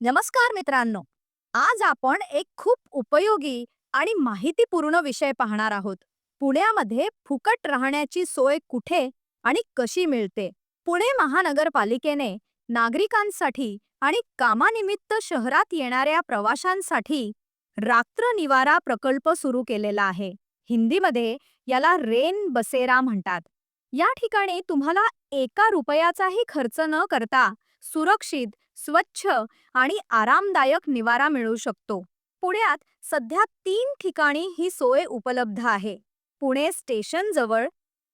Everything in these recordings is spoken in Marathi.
नमस्कार मित्रांनो. आज आपण एक खूप उपयोगी आणि माहितीपूर्ण विषय पाहणार आहोत. पुण्यामध्ये फुकट राहण्याची सोय कुठे आणि कशी मिळते? पुणे महानगरपालिकेने नागरिकांसाठी आणि कामानिमित्त शहरात येणाऱ्या प्रवाशांसाठी रात्र निवारा प्रकल्प सुरू केलेला आहे. हिंदीमध्ये याला रेन बसेरा म्हणतात. या ठिकाणी तुम्हाला एका रुपयाचाही खर्च न करता सुरक्षित स्वच्छ आणि आरामदायक निवारा मिळू शकतो. पुण्यात सध्या तीन ठिकाणी ही सोय उपलब्ध आहे. पुणे स्टेशनजवळ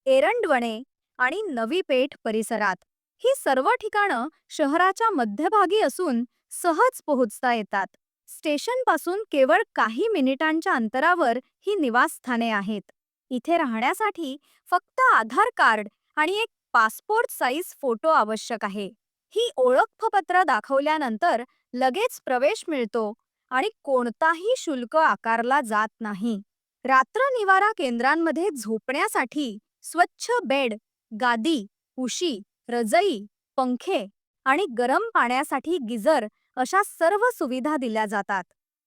एरंडवणे आणि नवी पेठ परिसरात. ही सर्व ठिकाणं शहराच्या मध्यभागी असून सहज पोहोचता येतात. स्टेशनपासून केवळ काही मिनिटांच्या अंतरावर ही निवासस्थाने आहेत. इथे राहण्यासाठी फक्त आधार कार्ड आणि एक पासपोर्ट साईज फोटो आवश्यक आहे. ही ओळखपत्र दाखवल्यानंतर लगेच प्रवेश मिळतो आणि कोणताही शुल्क आकारला जात नाही. रात्र निवारा केंद्रांमध्ये झोपण्यासाठी स्वच्छ बेड गादी उशी रजई पंखे आणि गरम पाण्यासाठी गिजर अशा सर्व सुविधा दिल्या जातात.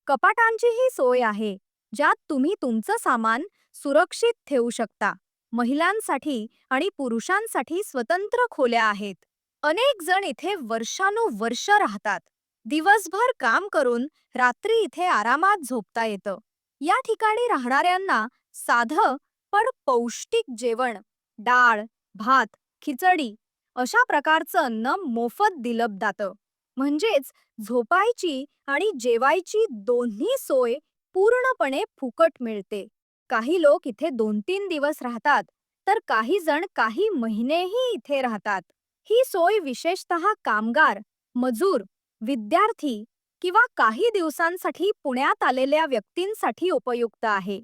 कपाटांचीही सोय आहे ज्यात तुम्ही तुमचं सामान सुरक्षित ठेवू शकता. महिलांसाठी आणि पुरुषांसाठी स्वतंत्र खोल्या आहेत. अनेक जण इथे वर्षानुवर्ष राहतात. दिवसभर काम करून रात्री इथे आरामात झोपता येतं. या ठिकाणी राहणाऱ्यांना साधं पण पौष्टिक जेवण डाळ भात खिचडी अशा प्रकारचं अन्न मोफत दिलं जातं. म्हणजेच झोपायची आणि जेवायची दोन्ही सोय पूर्णपणे फुकट मिळते. काही लोक इथे दोन तीन दिवस राहतात तर काही जण काही महिनेही इथे राहतात. ही सोय विशेषतः कामगार मजूर विद्यार्थी किंवा काही दिवसांसाठी पुण्यात आलेल्या व्यक्तींसाठी उपयुक्त आहे.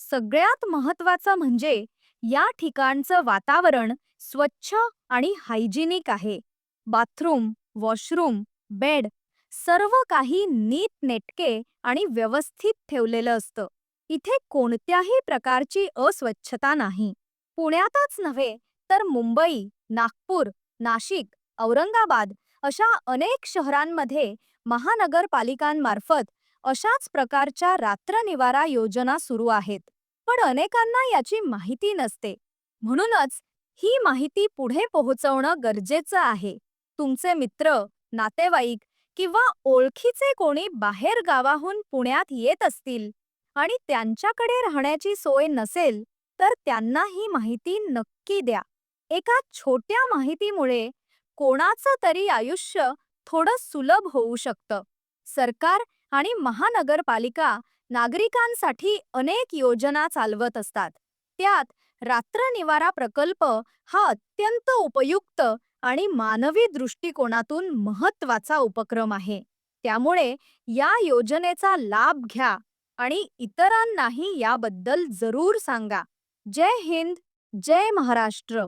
सगळ्यात महत्वाचं म्हणजे या ठिकाणचं वातावरण स्वच्छ आणि हायजिनिक आहे. बाथरूम वॉशरूम बेड सर्व काही नीट नेटके आणि व्यवस्थित ठेवलेलं असतं. इथे कोणत्याही प्रकारची अस्वच्छता नाही. पुण्यातच नव्हे तर मुंबई नागपूर नाशिक औरंगाबाद अशा अनेक शहरांमध्ये महानगरपालिकांमार्फत अशाच प्रकारच्या रात्र निवारा योजना सुरू आहेत. पण अनेकांना याची माहिती नसते. म्हणूनच ही माहिती पुढे पोहोचवणं गरजेचं आहे. तुमचे मित्र नातेवाईक किंवा ओळखीचे कोणी बाहेर गावाहून पुण्यात येत असतील आणि त्यांच्याकडे राहण्याची सोय नसेल तर त्यांना ही माहिती नक्की द्या. एका छोट्या माहितीमुळे कोणाचं तरी आयुष्य थोडं सुलभ होऊ शकतं. सरकार आणि महानगरपालिका नागरिकांसाठी अनेक योजना चालवत असतात. त्यात रात्र निवारा प्रकल्प हा अत्यंत उपयुक्त आणि मानवी दृष्टिकोनातून महत्त्वाचा उपक्रम आहे. त्यामुळे या योजनेचा लाभ घ्या आणि इतरांनाही याबद्दल जरूर सांगा. जय हिंद जय महाराष्ट्र.